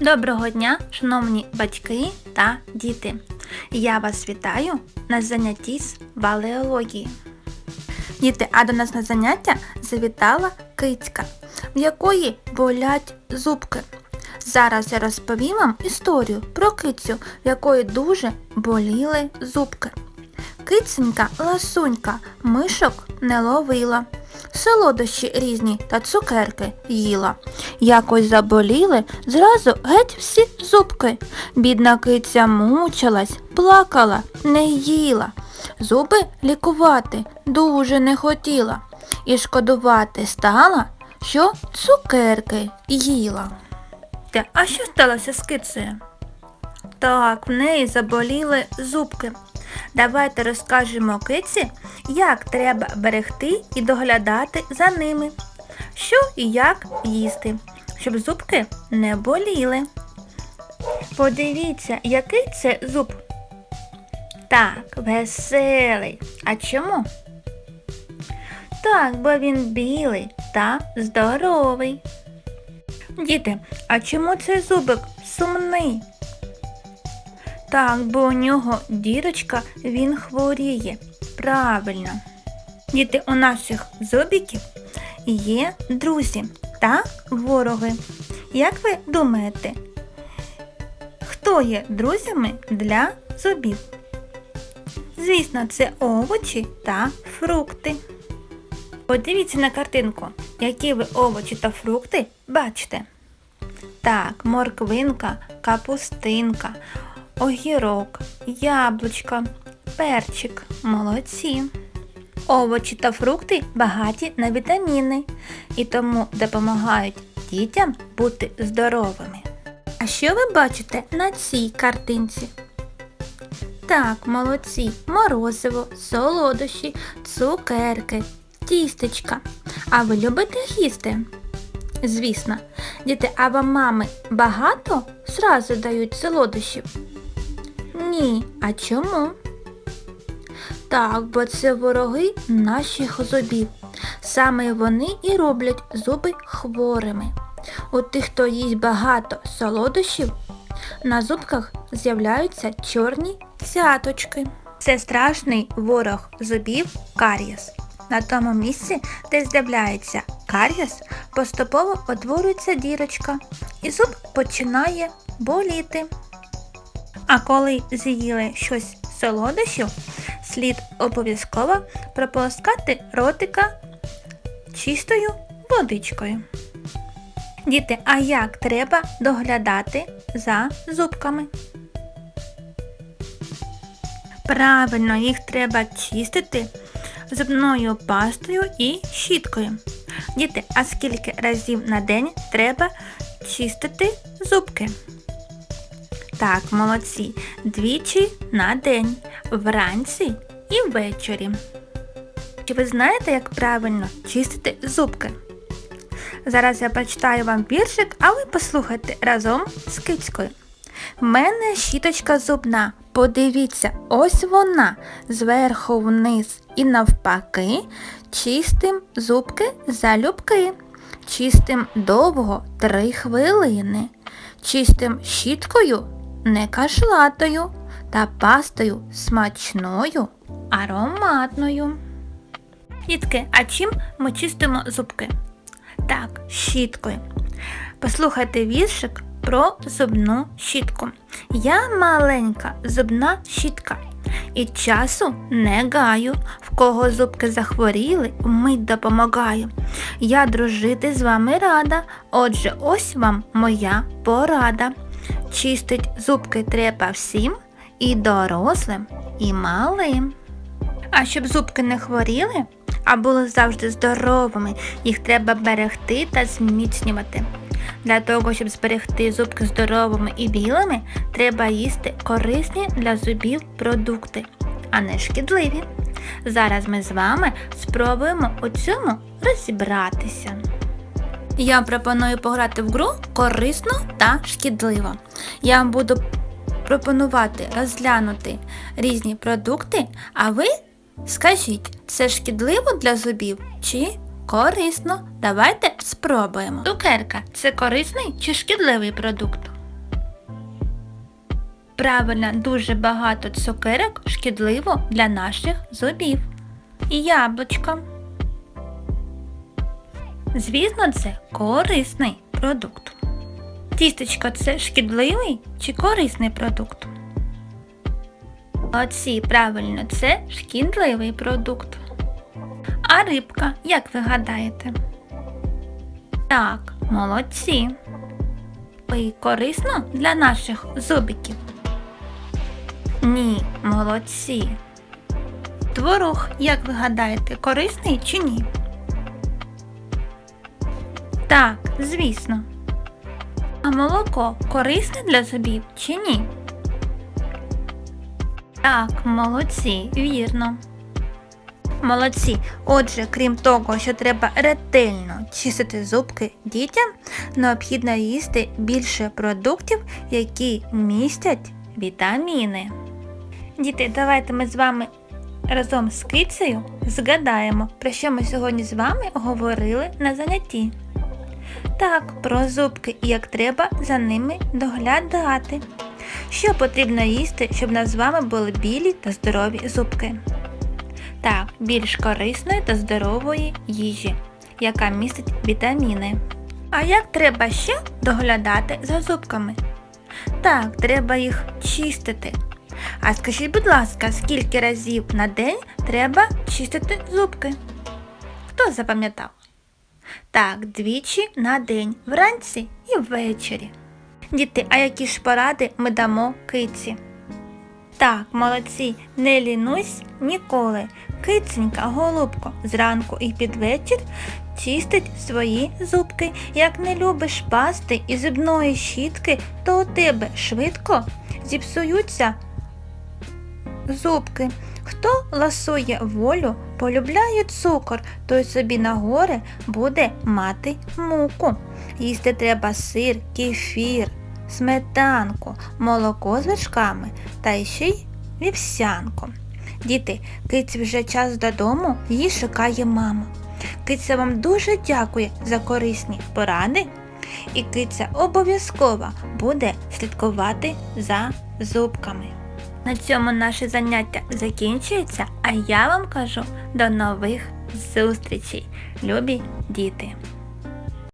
Доброго дня, шановні батьки та діти! Я вас вітаю на занятті з валеології. Діти, а до нас на заняття завітала кицька, в якої болять зубки. Зараз я розповім вам історію про кицю, в якої дуже боліли зубки. Киценька ласунька мишок не ловила. Солодощі різні та цукерки їла. Якось заболіли зразу геть всі зубки. Бідна киця мучилась, плакала, не їла. Зуби лікувати дуже не хотіла. І шкодувати стала, що цукерки їла. Те, а що сталося з кицею? Так, в неї заболіли зубки. Давайте розкажемо киці, як треба берегти і доглядати за ними, що і як їсти, щоб зубки не боліли. Подивіться, який це зуб. Так, веселий. А чому? Так, бо він білий та здоровий. Діти, а чому цей зубик сумний? Так, бо у нього дірочка, він хворіє. Правильно. Діти, у наших зубіків є друзі та вороги. Як ви думаєте, хто є друзями для зубів? Звісно, це овочі та фрукти. Подивіться на картинку, які ви овочі та фрукти бачите. Так, морквинка, капустинка, огірок, яблучко, перчик, молодці. Овочі та фрукти багаті на вітаміни і тому допомагають дітям бути здоровими. А що ви бачите на цій картинці? Так, молодці, морозиво, солодощі, цукерки, тістечка. А ви любите їсти? Звісно, діти, а вам мами багато зразу дають солодощів? Ні, а чому? Так, бо це вороги наших зубів. Саме вони і роблять зуби хворими. У тих, хто їсть багато солодощів, на зубках з'являються чорні цяточки. Це страшний ворог зубів карієс. На тому місці, де з'являється карієс, поступово утворюється дірочка, і зуб починає боліти. А коли з'їли щось солодощів, слід обов'язково прополоскати ротика чистою водичкою. Діти, а як треба доглядати за зубками? Правильно, їх треба чистити зубною пастою і щіткою. Діти, а скільки разів на день треба чистити зубки? Так, молодці. Двічі на день, вранці і ввечері. Чи ви знаєте, як правильно чистити зубки? Зараз я прочитаю вам віршик, а ви послухайте разом з кицькою. В мене щіточка зубна. Подивіться, ось вона зверху вниз і навпаки, чистим зубки залюбки. Чистим довго три хвилини. Чистим щіткою не кашлатою та пастою смачною, ароматною. Дітки, а чим ми чистимо зубки? Так, щіткою. Послухайте віршик про зубну щітку. Я маленька зубна щітка. І часу не гаю, в кого зубки захворіли, вмить допомагаю. Я дружити з вами рада, отже, ось вам моя порада. Чистить зубки треба всім, і дорослим, і малим. А щоб зубки не хворіли, а були завжди здоровими, їх треба берегти та зміцнювати. Для того, щоб зберегти зубки здоровими і білими, треба їсти корисні для зубів продукти, а не шкідливі. Зараз ми з вами спробуємо у цьому розібратися. Я пропоную пограти в гру корисно та шкідливо. Я вам буду пропонувати розглянути різні продукти, а ви скажіть, це шкідливо для зубів чи корисно? Давайте спробуємо. Цукерка це корисний чи шкідливий продукт? правильно, дуже багато цукерок шкідливо для наших зубів. І яблучко. Звісно, це корисний продукт. Тістечко це шкідливий чи корисний продукт? Оці, правильно, це шкідливий продукт. А рибка, як ви гадаєте? Так, молодці. І корисно для наших зубиків? Ні, молодці. Творог, як ви гадаєте, корисний чи ні? Так, звісно. А молоко корисне для зубів чи ні? Так, молодці, вірно. Молодці. Отже, крім того, що треба ретельно чистити зубки дітям, необхідно їсти більше продуктів, які містять вітаміни. Діти, давайте ми з вами разом з кицею згадаємо, про що ми сьогодні з вами говорили на занятті. Так, про зубки і як треба за ними доглядати. Що потрібно їсти, щоб нас з вами були білі та здорові зубки? Так, більш корисної та здорової їжі, яка містить вітаміни. А як треба ще доглядати за зубками? Так, треба їх чистити. А скажіть, будь ласка, скільки разів на день треба чистити зубки? Хто запам'ятав? Так, двічі на день, вранці і ввечері. Діти, а які ж поради ми дамо киці? Так, молодці, не лінусь ніколи. Киценька, голубко, зранку і під вечір чистить свої зубки. Як не любиш пасти і зубної щітки, то у тебе швидко зіпсуються зубки. Хто ласує волю, полюбляє цукор, той собі на горе буде мати муку. Їсти треба сир, кефір, сметанку, молоко з вершками та ще й вівсянку. Діти, киці вже час додому, її шукає мама. Киця вам дуже дякує за корисні поради, і киця обов'язково буде слідкувати за зубками. На цьому наше заняття закінчується, а я вам кажу до нових зустрічей, любі діти!